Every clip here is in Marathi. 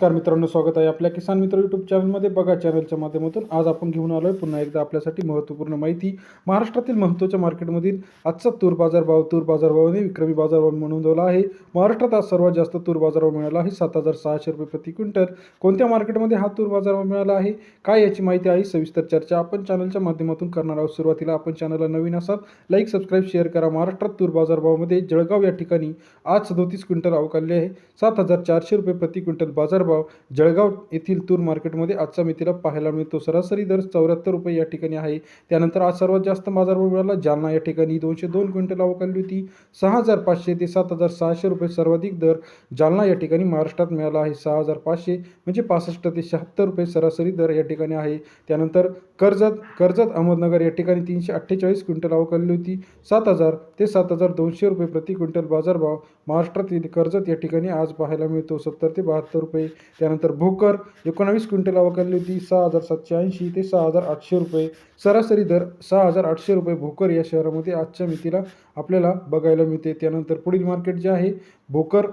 नमस्कार मित्रांनो स्वागत आहे आपल्या किसान मित्र यूट्यूब चॅनलमध्ये बघा चॅनलच्या माध्यमातून आज आपण घेऊन आलो आहे पुन्हा एकदा आपल्यासाठी महत्त्वपूर्ण माहिती. महाराष्ट्रातील महत्त्वाच्या मार्केटमधील आजचा तूर बाजारभाव तूर बाजारभावाने विक्रमी बाजारभाव नोंदवला आहे. महाराष्ट्रात आज सर्वात जास्त तूर बाजारभाव मिळाला आहे सात हजार सहाशे रुपये प्रति क्विंटल. कोणत्या मार्केटमध्ये हा तूर बाजारभाव मिळाला आहे? काय याची माहिती आहे? सविस्तर चर्चा आपण चॅनलच्या माध्यमातून करणार आहोत. सुरुवातीला आपण चॅनलला नवीन असाल लाईक सबस्क्राईब शेअर करा. महाराष्ट्रात तूर बाजारभावामध्ये जळगाव या ठिकाणी आज सदोतीस क्विंटल अवकालले आहे. सात हजार चारशे रुपये प्रति क्विंटल बाजार बाजारभाव जळगाव येथील तूर मार्केटमध्ये आजचा मितीला पाहायला मिळतो. सरासरी दर चौऱ्याहत्तर रुपये या ठिकाणी आहे. त्यानंतर आज सर्वात जास्त बाजारभाव मिळाला जालना या ठिकाणी दोनशे दोन क्विंटल अवकालली होती. सहा हजार पाचशे ते सात हजार सहाशे रुपये सर्वाधिक दर जालना या ठिकाणी महाराष्ट्रात मिळाला आहे. सहा हजार पाचशे म्हणजे पासष्ट ते शहात्तर रुपये सरासरी दर या ठिकाणी आहे. त्यानंतर कर्जत कर्जत अहमदनगर या ठिकाणी तीनशे अठ्ठेचाळीस क्विंटल अवकालली होती. सात हजार ते सात हजार दोनशे रुपये प्रति क्विंटल बाजारभाव महाराष्ट्रातील कर्जत या ठिकाणी आज पाहायला मिळतो. सत्तर ते बहात्तर रुपये त्यानंतर भोकर एकोणावीस क्विंटल अवकालली होती सहा हजार सातशे ऐंशी ते सहा हजार आठशे रुपये. सरासरी दर सहा हजार आठशे रुपये भोकर या शहरामध्ये आजच्या मितीला आपल्याला बघायला मिळते. त्यानंतर पुढील मार्केट जे आहे भोकर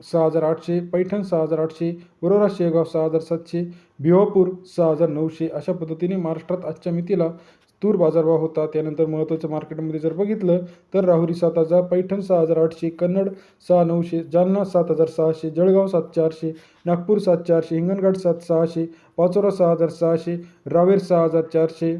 सहा हजार आठशे पैठण सहा हजार आठशे वरोरा शेगाव सहा हजार सातशे भिवापूर सहा हजार नऊशे अशा पद्धतीने महाराष्ट्रात आजच्या मितीला तूर बाजारभाव होता त्यानंतर महत्त्वाच्या मार्केटमध्ये जर बघितलं तर राहुरी सात हजार पैठण सहा हजार आठशे कन्नड सहा नऊशे जालना सात हजार सहाशे जळगाव सात चारशे नागपूर सात चारशे हिंगणघाट सात सहाशे पाचोरा सहा हजार सहाशे रावेर सहा हजार चारशे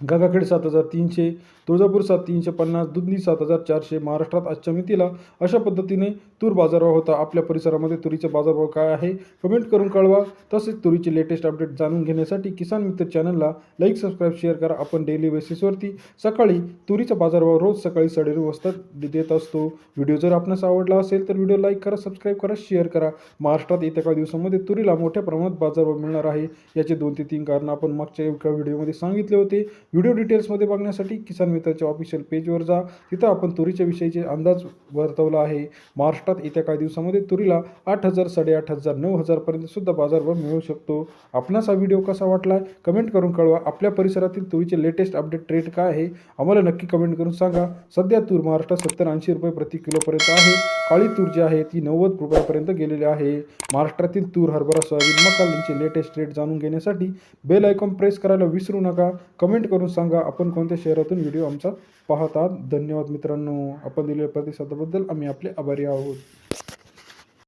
गंगाखेड सात हजार तीनशे तुळजापूर सात तीनशे पन्नास दुधनी सात हजार चारशे महाराष्ट्रात आजच्या मितीला अशा पद्धतीने तूर बाजारभाव होता. आपल्या परिसरामध्ये तुरीचा बाजारभाव काय आहे? कमेंट करून कळवा. तसेच तुरीचे लेटेस्ट अपडेट जाणून घेण्यासाठी किसान मित्र चॅनलला लाईक सबस्क्राईब शेअर करा. आपण डेली बेसिसवरती सकाळी तुरीचा बाजारभाव रोज सकाळी साडेनऊ वाजता देत असतो. व्हिडिओ जर आपणास आवडला असेल तर व्हिडिओ लाईक करा सबस्क्राईब करा शेअर करा. महाराष्ट्रात येत्या काही दिवसामध्ये तुरीला मोठ्या प्रमाणात बाजारभाव मिळणार आहे. याचे दोन ते तीन कारण आपण मागच्या एका व्हिडिओमध्ये सांगितले होते. व्हिडिओ डिटेल्समध्ये बघण्यासाठी किसान मित्राच्या ऑफिशियल पेजवर जा. तिथं आपण तुरीच्या विषयीचे अंदाज वर्तवला आहे. महाराष्ट्रात येत्या काही दिवसामध्ये तुरीला आठ हजार साडेआठ हजार नऊ हजारपर्यंत सुद्धा बाजारभाव मिळू शकतो. आपणास हा व्हिडिओ कसा वाटला? कमेंट करून कळवा. आपल्या परिसरातील तुरीचे लेटेस्ट अपडेट रेट काय आहे? आम्हाला नक्की कमेंट करून सांगा. सध्या तूर महाराष्ट्रात सत्तर ऐंशी रुपये प्रति किलोपर्यंत आहे. काळी तूर जी आहे ती नव्वद रुपयापर्यंत गेलेली आहे. महाराष्ट्रातील तूर हरभरा सोयाबीन मका यांचे लेटेस्ट रेट जाणून घेण्यासाठी बेल आयकॉन प्रेस करायला विसरू नका. कमेंट करून सांगा. आपण कोणत्या शहरातून व्हिडिओ आमचा पाहतात? धन्यवाद मित्रांनो. आपण दिलेल्या प्रतिसादाबद्दल आम्ही आपले आभारी आहोत. Cool.